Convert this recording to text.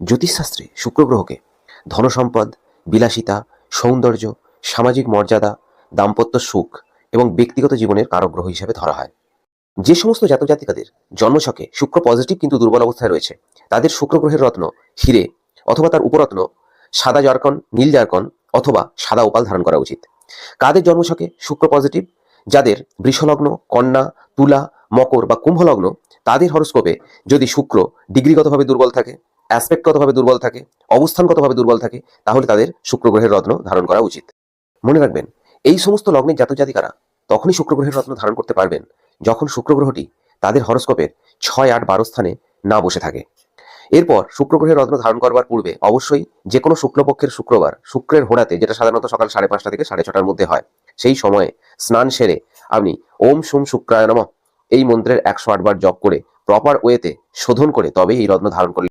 জ্যোতিষশাস্ত্রে শুক্র গ্রহকে ধনসম্পদ, বিলাসিতা, সৌন্দর্য, সামাজিক মর্যাদা, দাম্পত্য সুখ এবং ব্যক্তিগত জীবনের কারক গ্রহ হিসেবে ধরা হয়। যে সমস্ত জাতক জাতিকাদের জন্মছকে শুক্র পজিটিভ কিন্তু দুর্বল অবস্থায় রয়েছে, তাদের শুক্র গ্রহের রত্ন হিরে অথবা তার উপরত্ন সাদা জারকন, নীল জারকন অথবা সাদা ওপাল ধারণ করা উচিত। কাদের জন্মছকে শুক্র পজিটিভ? যাদের বৃষলগ্ন, কন্যা, তুলা, মকর বা কুম্ভ লগ্ন তাদের হরস্কোপে যদি শুক্র ডিগ্রিগতভাবে দুর্বল থাকে অ্যাসপেক্টগতভাবে দুর্বল থাকে, অবস্থানগতভাবে দুর্বল থাকে, তাহলে তাদের শুক্র গ্রহের রত্ন ধারণ করা উচিত। মনে রাখবেন, এই সমস্ত লগ্নের জাতক জাতিকারা তখনই শুক্র গ্রহের রত্ন ধারণ করতে পারবেন যখন শুক্র গ্রহটি তাদের হরস্কোপের ছয় আট বারো স্থানে না বসে থাকে। এরপর শুক্র গ্রহের রত্ন ধারণ করবার পূর্বে অবশ্যই যে কোনো শুক্লপক্ষের শুক্রবার শুক্রের হোড়াতে, যেটা সাধারণত সকাল সাড়ে পাঁচটা থেকে সাড়ে ছটার মধ্যে হয়, সেই সময়ে স্নান সেরে আপনি ওম সোম শুক্রায় নমঃ এই মন্ত্রের একশো আটবার জপ করে প্রপার ওয়েতে শোধন করে তবে এই রত্ন ধারণ করলে